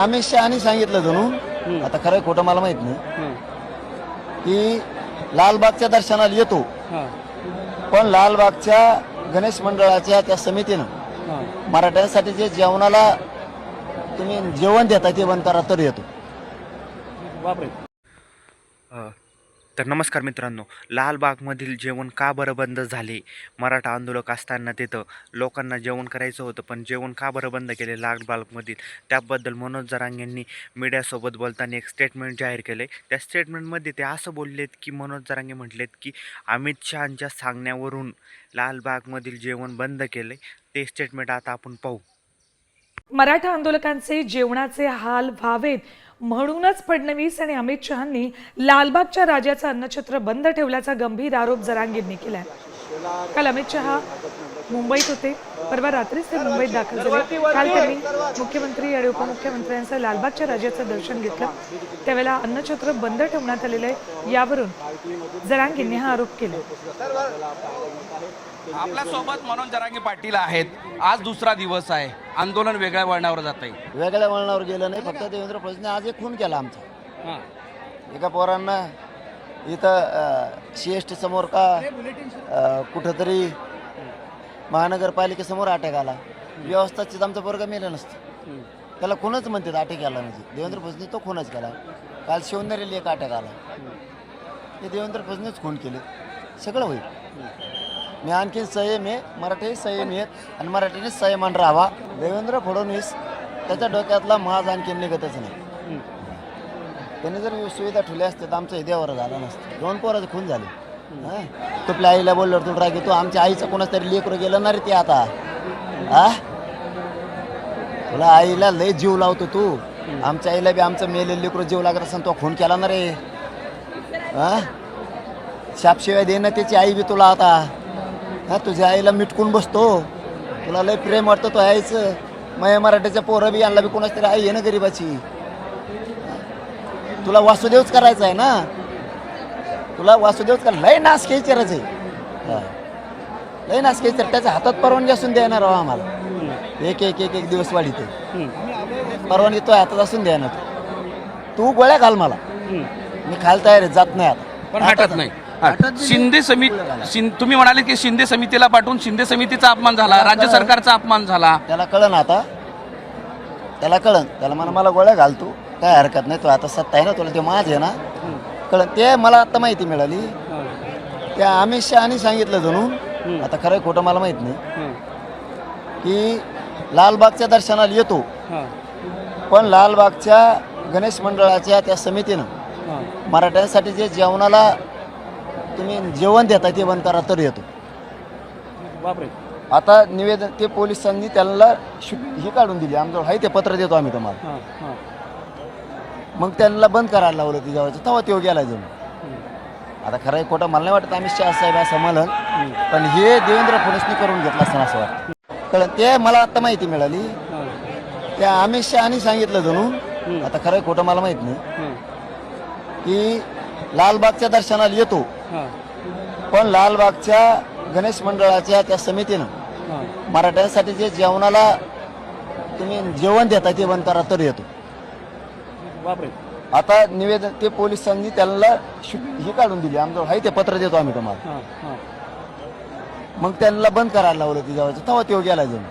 अमित शहानी सांगितलं जणू आता खरं खोटं मला माहीत नाही. की लालबागच्या दर्शनाला येतो पण लालबागच्या गणेश मंडळाच्या त्या समितीनं मराठ्यांसाठी जे जेवणाला तुम्ही जेवण देता ते बंद करा तर येतो. अ, तर नमस्कार मित्रांनो लालबागमधील जेवण का बरं बंद झाले? मराठा आंदोलक असताना तिथं लोकांना जेवण करायचं होतं पण जेवण का बरं बंद केले लालबागमधील त्याबद्दल मनोज जरांग यांनी मीडियासोबत बोलताना एक स्टेटमेंट जाहीर केले त्या स्टेटमेंटमध्ये ते असं बोललेत की मनोज जरांगे म्हटलेत की अमित शहांच्या सांगण्यावरून लालबागमधील जेवण बंद केले ते स्टेटमेंट आता आपण पाहू. मराठा आंदोलकांचे जेवणाचे हाल व्हावेत म्हणूनच फडणवीस आणि अमित शहांनी लालबागच्या राजाचं अन्नछत्र बंद ठेवल्याचा गंभीर आरोप जरांगींनी केलाय. काल अमित शहा मुंबईत होते. परवा रात्रीच ते मुंबईत दाखल झाले. काल त्यांनी मुख्यमंत्री आणि उपमुख्यमंत्र्यांचं लालबागच्या राजाचं दर्शन घेतलं. त्यावेळेला अन्नछत्र बंद ठेवण्यात आलेलं आहे. यावरून जरांगींनी हा आरोप केला. आपल्यासोबत मनोज जरांगे पाटील आहेत. आज दुसरा दिवस आहे. आंदोलन वेगळ्या वळणावर जात आहे. वेगळ्या वळणावर गेलं नाही. फक्त देवेंद्र फडणवीसने आज एक खून केला आमचा. एका पोरांना इथं सी एस टी समोर का कुठंतरी महानगरपालिकेसमोर अटॅक आला. व्यवस्थाचित आमचा वर्ग मेलं नसतं. त्याला खूनच म्हणतात अटॅक आला म्हणजे देवेंद्र फडणवीस तो खूनच केला. काल शिवनेरीला एक अटॅक आला. ते देवेंद्र फडणवीस खून केले. सगळं होईल. मी आणखीन संयम आहे. मराठी संयम आहेत आणि मराठीने संयमान राहावा. देवेंद्र फडणवीस त्याच्या डोक्यातला माज आणखीन निघतच नाही. त्यांनी जर सुविधा ठेवल्या असत्या तर आमचं देवावर झालं नसतं. दोन पोराचे खून झाले. हा? तू आईला बोललो तू राग तू आमच्या आईचं कोणाच तरी लेकरं गेलं ना रे ते आता. हा? तुला आईला लय जीव लावतो तू. आमच्या आईला बी आमचं मेले लेकरं जीव लागत असेल तो खून केला ना रे. हा? शापशिवाय दे ना त्याची आई बी तुला आता. हा तुझ्या आईला मिटकून बसतो. तुला लय प्रेम वाटतं तो आईचं. मय मराठीच्या पोरं बी आणला बी कोणाच तरी आई आहे ना गरीबाची. तुला वासुदेवच करायचं आहे ना? तुला वासुदेवच कर लय नास खेचरच आहे हा. लय नास खेचर त्याच्या हातात परवानगी असून देणार राव आम्हाला. एक एक एक एक दिवस वाढीते. परवानगी तो हातात असून द्या ना तू तू गोळ्या घाल मला. मी खायला तयार आहे जात नाही आता. पण हटत नाही. शिंदे समिती तुम्ही म्हणाले की शिंदे समितीला पाठवून शिंदे समितीचा अपमान झाला राज्य सरकारचा अपमान झाला. त्याला कळन आता. त्याला कळन त्याला म्हणा मला गोळ्या घाल तू. काय हरकत नाही तू आता सत्ता आहे ना तुला ते माझ आहे ना. कळन ते मला आता माहिती मिळाली. त्या अमित शहानी सांगितलं जणू आता खरं खोटं मला माहीत नाही. की लालबागच्या दर्शनाला येतो. पण लालबागच्या गणेश मंडळाच्या त्या समितीनं मराठ्यांसाठी जे जेवणाला तुम्ही जेवण देता ते बंद करा तर येतो. आता निवेदन ते पोलिसांनी त्यांना शु- ही काढून दिली. आमच्यावर आहे ते पत्र देतो आम्ही तुम्हाला. मग त्यांना बंद करायला लावलं ती जेवायचं तेव्हा तो गेला जाऊन आता खरं आहे खोटं मला नाही वाटत अमित शहा साहेब असं म्हणन पण हे देवेंद्र फडणवीसनी करून घेतलं असताना असं वाटतं. कळलं? ते मला आता माहिती मिळाली. त्या अमित शहानी सांगितलं जणू आता खरं खोटं मला माहीत नाही. की लालबागच्या दर्शनाला येतो. पण लालबागच्या गणेश मंडळाच्या त्या समितीनं मराठ्यांसाठी जे जेवणाला तुम्ही जेवण देता ते बंद करा तर येतो. आता निवेदन ते पोलिसांनी त्यांना ही काढून दिली. आमच्यावर आहे ते पत्र देतो आम्ही तुम्हाला. मग त्यांना बंद करायला लावलं ती जेवायचं तेव्हा तो गेला जाऊन